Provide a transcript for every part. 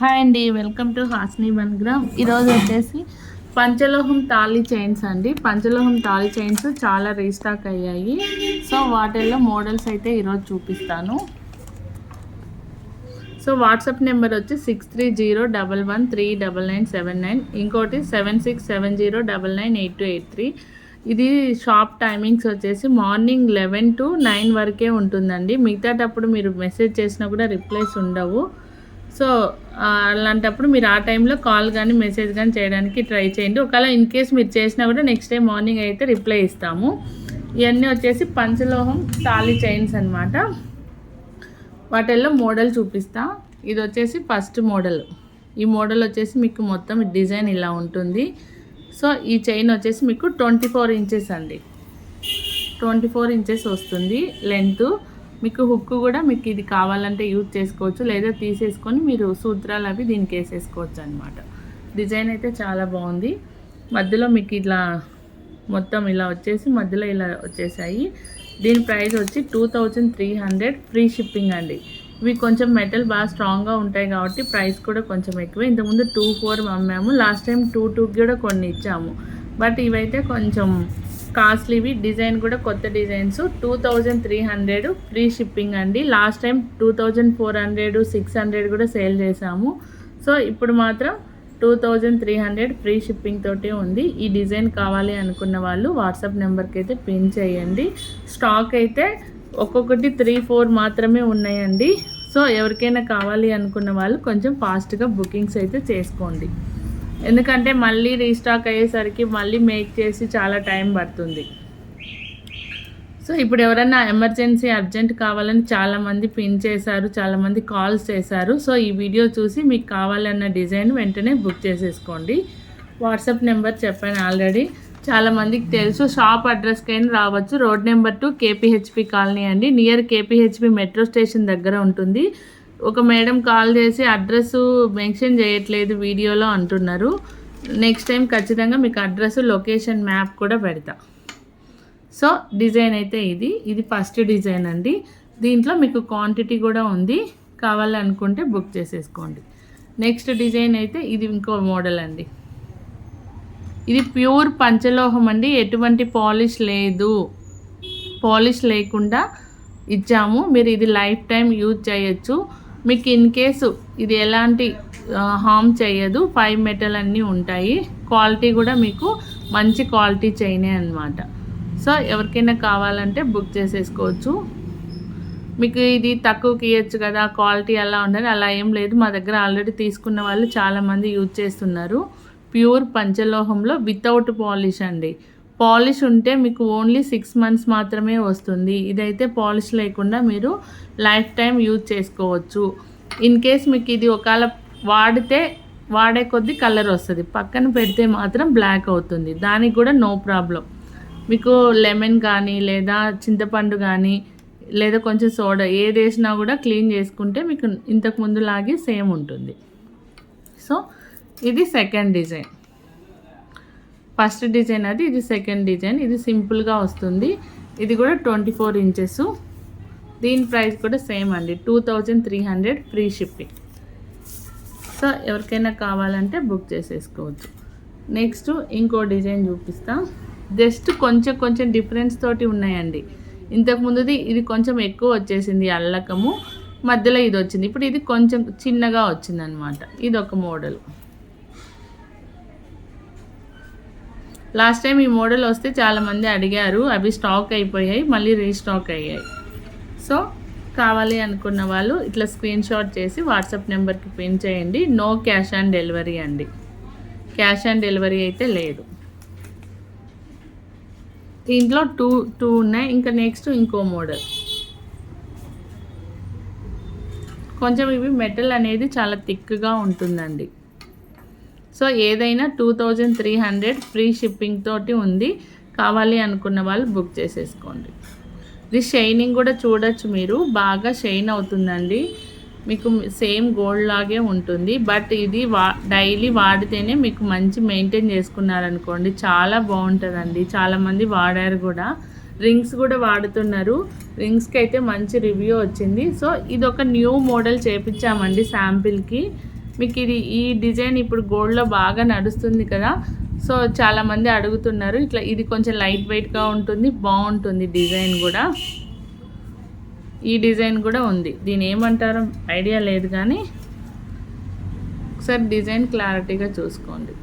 Hi అండి welcome to Hasni వన్గ్రామ్ ఈరోజు వచ్చేసి పంచలోహం తాళి చైన్స్ అండి. పంచలోహం తాళి చైన్స్ చాలా రీస్టాక్ అయ్యాయి. సో వాటిల్లో మోడల్స్ అయితే ఈరోజు చూపిస్తాను. సో వాట్సాప్ నెంబర్ వచ్చి six three zero double one three double nine seven nine ఇంకోటి seven six seven zero double nine eight two eight three ఇది షాప్ టైమింగ్స్ వచ్చేసి మార్నింగ్ లెవెన్ టు నైన్ వరకే ఉంటుందండి. మిగతాటప్పుడు మీరు మెసేజ్ చేసినా కూడా రిప్లైస్ ఉండవు. సో అలాంటప్పుడు మీరు ఆ టైంలో కాల్ కానీ మెసేజ్ కానీ చేయడానికి ట్రై చేయండి. ఒకవేళ ఇన్ కేస్ మీరు చేసినా కూడా నెక్స్ట్ డే మార్నింగ్ అయితే రిప్లై ఇస్తాము. ఇవన్నీ వచ్చేసి పంచలోహం తాళి చైన్స్ అనమాట వాటిల్లో మోడల్ చూపిస్తా. ఇది వచ్చేసి ఫస్ట్ మోడల్. ఈ మోడల్ వచ్చేసి మీకు మొత్తం డిజైన్ ఇలా ఉంటుంది. సో ఈ చైన్ వచ్చేసి మీకు ట్వంటీ ఫోర్ ఇంచెస్ అండి. ట్వంటీ ఫోర్ ఇంచెస్ వస్తుంది లెంత్. మీకు హుక్ కూడా మీకు ఇది కావాలంటే యూజ్ చేసుకోవచ్చు లేదా తీసేసుకొని మీరు సూత్రాలు అవి దీనికి వేసేసుకోవచ్చు అనమాట డిజైన్ అయితే చాలా బాగుంది. మధ్యలో మీకు ఇట్లా మొత్తం ఇలా వచ్చేసి మధ్యలో ఇలా వచ్చేసాయి. దీని ప్రైస్ వచ్చి two thousand three hundred free shipping అండి. ఇవి కొంచెం మెటల్ బాగా స్ట్రాంగ్గా ఉంటాయి కాబట్టి ప్రైస్ కూడా కొంచెం ఎక్కువ. ఇంతకుముందు టూ ఫోర్ అమ్మాము లాస్ట్ టైం టూ టూకి కూడా కొన్ని ఇచ్చాము. బట్ ఇవైతే కొంచెం కాస్ట్లీవి డిజైన్ కూడా కొత్త designs. Two thousand three hundred free shipping అండి. Last time two thousand four hundred six hundred కూడా సేల్ చేసాము సో ఇప్పుడు మాత్రం two thousand three hundred free shipping తోటి ఉంది. ఈ డిజైన్ కావాలి అనుకున్న వాళ్ళు వాట్సాప్ నెంబర్కి అయితే పిన్ చేయండి. స్టాక్ అయితే ఒక్కొక్కటి త్రీ ఫోర్ మాత్రమే ఉన్నాయండి. సో ఎవరికైనా కావాలి అనుకున్న వాళ్ళు కొంచెం ఫాస్ట్గా బుకింగ్స్ అయితే చేసుకోండి. ఎందుకంటే మళ్ళీ రీస్టాక్ అయ్యేసరికి మళ్ళీ మేక్ చేసి చాలా టైం పడుతుంది. సో ఇప్పుడు ఎవరైనా ఎమర్జెన్సీ అర్జెంట్ కావాలని చాలామంది పిన్ చేశారు చాలామంది కాల్స్ చేశారు. సో ఈ వీడియో చూసి మీకు కావాలన్న డిజైన్ వెంటనే బుక్ చేసేసుకోండి. వాట్సాప్ నెంబర్ చెప్పాను ఆల్రెడీ. చాలామందికి తెలుసు షాప్ అడ్రస్కైనా రావచ్చు. Road number two KPHB colony అండి. నియర్ కేపీహెచ్పి మెట్రో స్టేషన్ దగ్గర ఉంటుంది. ఒక మేడం కాల్ చేసి అడ్రస్ మెన్షన్ చేయట్లేదు వీడియోలో అంటున్నారు. నెక్స్ట్ టైం ఖచ్చితంగా మీకు అడ్రస్ లొకేషన్ మ్యాప్ కూడా పెడతా. సో డిజైన్ అయితే ఇది. ఇది ఫస్ట్ డిజైన్ అండి. దీంట్లో మీకు క్వాంటిటీ కూడా ఉంది. కావాలనుకుంటే బుక్ చేసేసుకోండి. నెక్స్ట్ డిజైన్ అయితే ఇది ఇంకో మోడల్ అండి. ఇది ప్యూర్ పంచలోహం అండి. ఎటువంటి పాలిష్ లేదు. పాలిష్ లేకుండా ఇచ్చాము. మీరు ఇది లైఫ్ టైం యూజ్ చేయొచ్చు. మీకు ఇన్ కేసు ఇది ఎలాంటి హామ్ చేయదు. ఫైవ్ మెటల్ అన్నీ ఉంటాయి. క్వాలిటీ కూడా మీకు మంచి క్వాలిటీ చైనే అనమాట సో ఎవరికైనా కావాలంటే బుక్ చేసేసుకోవచ్చు. మీకు ఇది తక్కువకి ఇవ్వచ్చు కదా క్వాలిటీ అలా ఉండదు. అలా ఏం లేదు. మా దగ్గర ఆల్రెడీ తీసుకున్న వాళ్ళు చాలామంది యూజ్ చేస్తున్నారు. ప్యూర్ పంచలోహంలో వితౌట్ పాలిష్ అండి. పాలిష్ ఉంటే మీకు ఓన్లీ సిక్స్ మంత్స్ మాత్రమే వస్తుంది. ఇదైతే పాలిష్ లేకుండా మీరు లైఫ్ టైం యూజ్ చేసుకోవచ్చు. ఇన్ కేస్ మీకు ఇది ఒకవేళ వాడితే వాడే కొద్దీ కలర్ వస్తుంది. పక్కన పెడితే మాత్రం బ్లాక్ అవుతుంది. దానికి కూడా నో ప్రాబ్లం. మీకు లెమన్ కానీ లేదా చింతపండు కానీ లేదా కొంచెం సోడా ఏది వేసినా కూడా క్లీన్ చేసుకుంటే మీకు ఇంతకు ముందులాగే సేమ్ ఉంటుంది. సో ఇది సెకండ్ డిజైన్. ఫస్ట్ డిజైన్ అది ఇది సెకండ్ డిజైన్ ఇది సింపుల్గా వస్తుంది. ఇది కూడా ట్వంటీ ఫోర్ ఇంచెస్ దీని ప్రైస్ కూడా సేమ్ అండి two thousand three hundred free shipping. So ఎవరికైనా కావాలంటే బుక్ చేసేసుకోవచ్చు. నెక్స్ట్ ఇంకో డిజైన్ చూపిస్తా. జస్ట్ కొంచెం కొంచెం డిఫరెన్స్ తోటి ఉన్నాయండి. ఇంతకుముందుది ఇది కొంచెం ఎక్కువ వచ్చేసింది అల్లకము మధ్యలో ఇది వచ్చింది. ఇప్పుడు ఇది కొంచెం చిన్నగా వచ్చింది అనమాట ఇది ఒక మోడల్. లాస్ట్ టైం ఈ మోడల్ వస్తే చాలామంది అడిగారు అవి స్టాక్ అయిపోయాయి మళ్ళీ రీస్టాక్ అయ్యాయి. సో కావాలి అనుకున్న వాళ్ళు ఇట్లా స్క్రీన్ షాట్ చేసి వాట్సాప్ నెంబర్కి పిన్ చేయండి. నో క్యాష్ ఆన్ డెలివరీ అండి. క్యాష్ ఆన్ డెలివరీ అయితే లేదు. దీంట్లో టూ టూ ఉన్నాయి. ఇంకా నెక్స్ట్ ఇంకో మోడల్ కొంచెం ఇవి మెటల్ అనేది చాలా థిక్గా ఉంటుందండి. సో ఏదైనా two thousand three hundred free shipping తోటి ఉంది. కావాలి అనుకున్న వాళ్ళు బుక్ చేసేసుకోండి. ఇది షైనింగ్ కూడా చూడొచ్చు మీరు. బాగా షైన్ అవుతుందండి. మీకు సేమ్ గోల్డ్ లాగే ఉంటుంది. బట్ ఇది వా డైలీ వాడితేనే మీకు మంచి మెయింటైన్ చేసుకున్నారనుకోండి. చాలా బాగుంటుందండి. చాలామంది వాడారు కూడా. రింగ్స్ కూడా వాడుతున్నారు. రింగ్స్కి అయితే మంచి రివ్యూ వచ్చింది. సో ఇది ఒక న్యూ మోడల్ చేపించామండి శాంపిల్కి. మీకు ఇది ఈ డిజైన్ ఇప్పుడు గోల్డ్లో బాగా నడుస్తుంది కదా. సో చాలామంది అడుగుతున్నారు ఇట్లా ఇది కొంచెం లైట్ వెయిట్గా ఉంటుంది బాగుంటుంది డిజైన్ కూడా. ఈ డిజైన్ కూడా ఉంది. దీని ఏమంటారో ఐడియా లేదు కానీ ఒకసారి డిజైన్ క్లారిటీగా చూసుకోండి.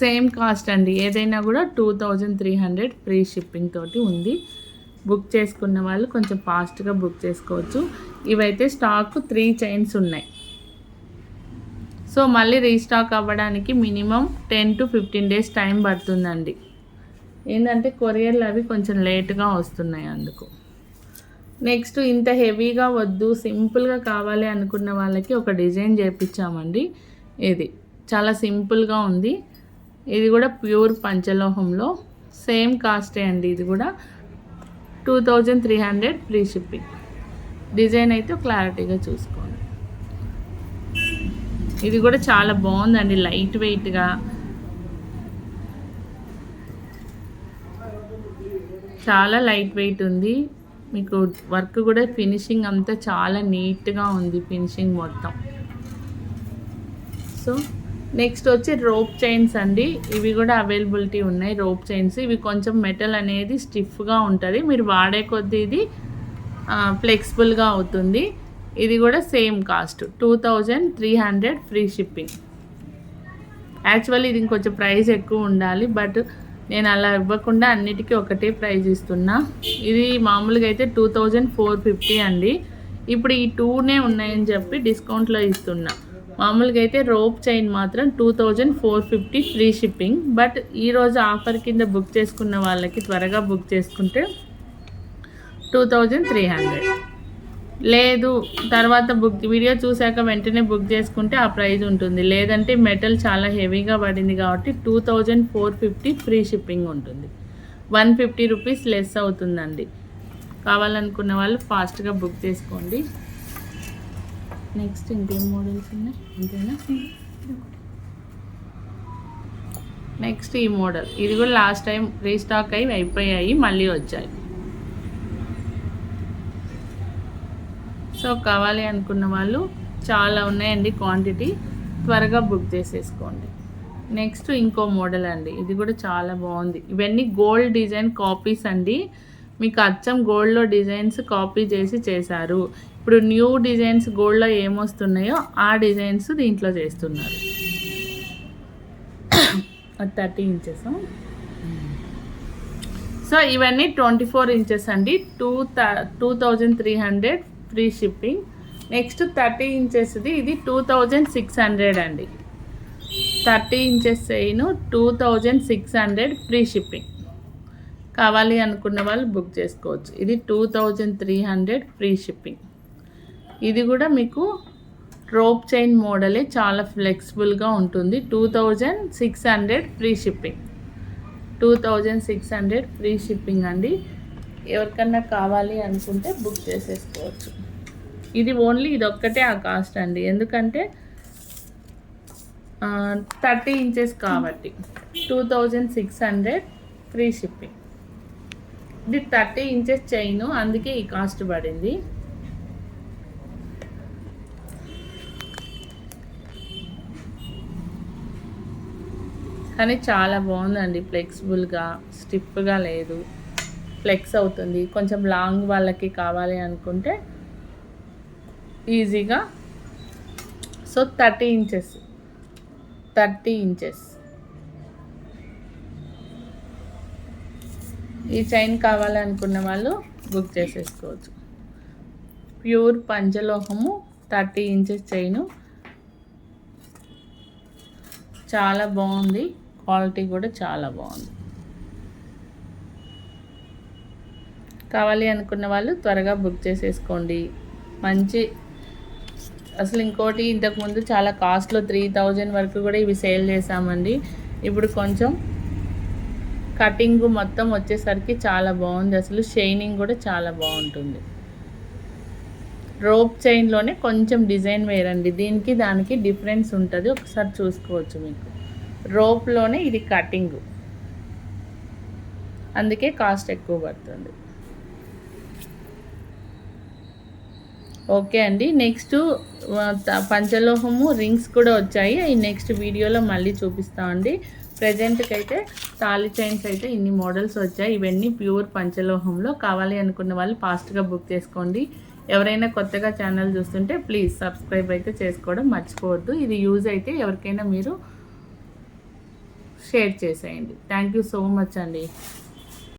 సేమ్ కాస్ట్ అండి. ఏదైనా కూడా two thousand three hundred free shipping తోటి ఉంది. బుక్ చేసుకున్న వాళ్ళు కొంచెం ఫాస్ట్గా బుక్ చేసుకోవచ్చు. ఇవైతే స్టాక్ త్రీ చైన్స్ ఉన్నాయి. సో మళ్ళీ రీస్టాక్ అవ్వడానికి minimum ten to fifteen days time పడుతుందండి. ఏంటంటే కొరియర్లు అవి కొంచెం లేట్గా వస్తున్నాయి అందుకు. నెక్స్ట్ ఇంత హెవీగా వద్దు సింపుల్గా కావాలి అనుకున్న వాళ్ళకి ఒక డిజైన్ చేపించామండి ఇది చాలా సింపుల్గా ఉంది. ఇది కూడా ప్యూర్ పంచలోహంలో సేమ్ కాస్టే అండి. ఇది కూడా two thousand three hundred free shipping design అయితే క్లారిటీగా చూసుకోండి. ఇది కూడా చాలా బాగుందండి లైట్ వెయిట్గా చాలా లైట్ వెయిట్ ఉంది. మీకు వర్క్ కూడా ఫినిషింగ్ అంతా చాలా నీట్గా ఉంది ఫినిషింగ్ మొత్తం. సో నెక్స్ట్ వచ్చి రోప్ చైన్స్ అండి. ఇవి కూడా అవైలబిలిటీ ఉన్నాయి రోప్ చైన్స్. ఇవి కొంచెం మెటల్ అనేది స్టిఫ్గా ఉంటుంది. మీరు వాడే కొద్దీ ఇది ఫ్లెక్సిబుల్గా అవుతుంది. ఇది కూడా same cost two thousand three hundred free shipping actually ఇది ఇంకొంచెం ప్రైస్ ఎక్కువ ఉండాలి బట్ నేను అలా ఇవ్వకుండా అన్నిటికీ ఒకటే ప్రైస్ ఇస్తున్నా. ఇది మామూలుగా అయితే టూ థౌజండ్ ఫోర్ ఫిఫ్టీ అండి. ఇప్పుడు ఈ టూనే ఉన్నాయని చెప్పి డిస్కౌంట్లో ఇస్తున్నా. మామూలుగా అయితే రోప్ చైన్ మాత్రం two thousand four fifty free shipping but ఈరోజు ఆఫర్ కింద బుక్ చేసుకున్న వాళ్ళకి త్వరగా బుక్ చేసుకుంటే టూ థౌజండ్ త్రీ హండ్రెడ్. లేదు తర్వాత బుక్ వీడియో చూశాక వెంటనే బుక్ చేసుకుంటే ఆ ప్రైస్ ఉంటుంది. లేదంటే మెటల్ చాలా హెవీగా పడింది కాబట్టి two thousand four fifty free shipping ఉంటుంది. వన్ ఫిఫ్టీ రూపీస్ లెస్ అవుతుందండి. కావాలనుకున్న వాళ్ళు ఫాస్ట్గా బుక్ చేసుకోండి. నెక్స్ట్ ఇంకేం మోడల్స్ ఉన్నాయి? అంతేనా? నెక్స్ట్ ఈ మోడల్. ఇది కూడా లాస్ట్ టైం రీస్టాక్ అయి అయిపోయాయి మళ్ళీ వచ్చాయి. సో కావాలి అనుకున్న వాళ్ళు చాలా ఉన్నాయండి క్వాంటిటీ. త్వరగా బుక్ చేసేసుకోండి. నెక్స్ట్ ఇంకో మోడల్ అండి. ఇది కూడా చాలా బాగుంది. ఇవన్నీ గోల్డ్ డిజైన్ కాపీస్ అండి. మీకు అచ్చం గోల్డ్లో డిజైన్స్ కాపీ చేసి చేశారు. ఇప్పుడు న్యూ డిజైన్స్ గోల్డ్లో ఏమొస్తున్నాయో ఆ డిజైన్స్ దీంట్లో చేస్తున్నారు. Thirty inches. సో ఇవన్నీ ట్వంటీ ఫోర్ ఇంచెస్ అండి. Two two thousand three hundred free shipping. Next thirty ఇంచెస్ది ఇది టూ థౌజండ్ సిక్స్ హండ్రెడ్ అండి. Thirty inches chain two thousand six hundred free shipping. కావాలి అనుకున్న వాళ్ళు బుక్ చేసుకోవచ్చు. ఇది two thousand three hundred free shipping. ఇది కూడా మీకు రోప్ చైన్ మోడలే చాలా ఫ్లెక్సిబుల్గా ఉంటుంది. Two thousand six hundred free shipping. Two thousand six hundred free shipping అండి. ఎవరికన్నా కావాలి అనుకుంటే బుక్ చేసేసుకోవచ్చు. ఇది ఓన్లీ ఇది ఒక్కటే ఆ కాస్ట్ అండి. ఎందుకంటే థర్టీ ఇంచెస్ కాబట్టి two thousand six hundred free shipping. ఇది థర్టీ ఇంచెస్ చైన్ అందుకే ఈ కాస్ట్ పడింది. కానీ చాలా బాగుందండి. ఫ్లెక్సిబుల్గా స్టిప్గా లేదు. ఫ్లెక్స్ అవుతుంది. కొంచెం లాంగ్ వాళ్ళకి కావాలి అనుకుంటే ఈజీగా so thirty inches thirty inches ఈ చైన్ కావాలనుకున్న వాళ్ళు బుక్ చేసేసుకోవచ్చు. ప్యూర్ పంచలోహము థర్టీ ఇంచెస్ చైను చాలా బాగుంది. క్వాలిటీ కూడా చాలా బాగుంది. కావాలి అనుకున్న వాళ్ళు త్వరగా బుక్ చేసేసుకోండి. మంచి అసలు ఇంకోటి ఇంతకుముందు చాలా కాస్ట్లో త్రీ థౌజండ్ వరకు కూడా ఇవి సేల్ చేసామండి ఇప్పుడు కొంచెం కటింగ్ మొత్తం వచ్చేసరికి చాలా బాగుంది. అసలు షైనింగ్ కూడా చాలా బాగుంటుంది. రోప్ చైన్లోనే కొంచెం డిజైన్ వేరండి. దీనికి దానికి డిఫరెన్స్ ఉంటుంది. ఒకసారి చూసుకోవచ్చు మీకు. రోప్లోనే ఇది కటింగ్. అందుకే కాస్ట్ ఎక్కువ పడుతుంది. ఓకే అండి. నెక్స్ట్ పంచలోహము రింగ్స్ కూడా వచ్చాయి. అవి నెక్స్ట్ వీడియోలో మళ్ళీ చూపిస్తామండి ప్రజెంట్కి అయితే తాళి చైన్స్ అయితే ఇన్ని మోడల్స్ వచ్చాయి. ఇవన్నీ ప్యూర్ పంచలోహంలో. కావాలి అనుకున్న వాళ్ళు ఫాస్ట్గా బుక్ చేసుకోండి. ఎవరైనా కొత్తగా ఛానల్ చూస్తుంటే ప్లీజ్ సబ్స్క్రైబ్ అయితే చేసుకోవడం మర్చిపోవద్దు. ఇది యూజ్ అయితే ఎవరికైనా మీరు షేర్ చేసేయండి. థ్యాంక్ యూ సో మచ్ అండి.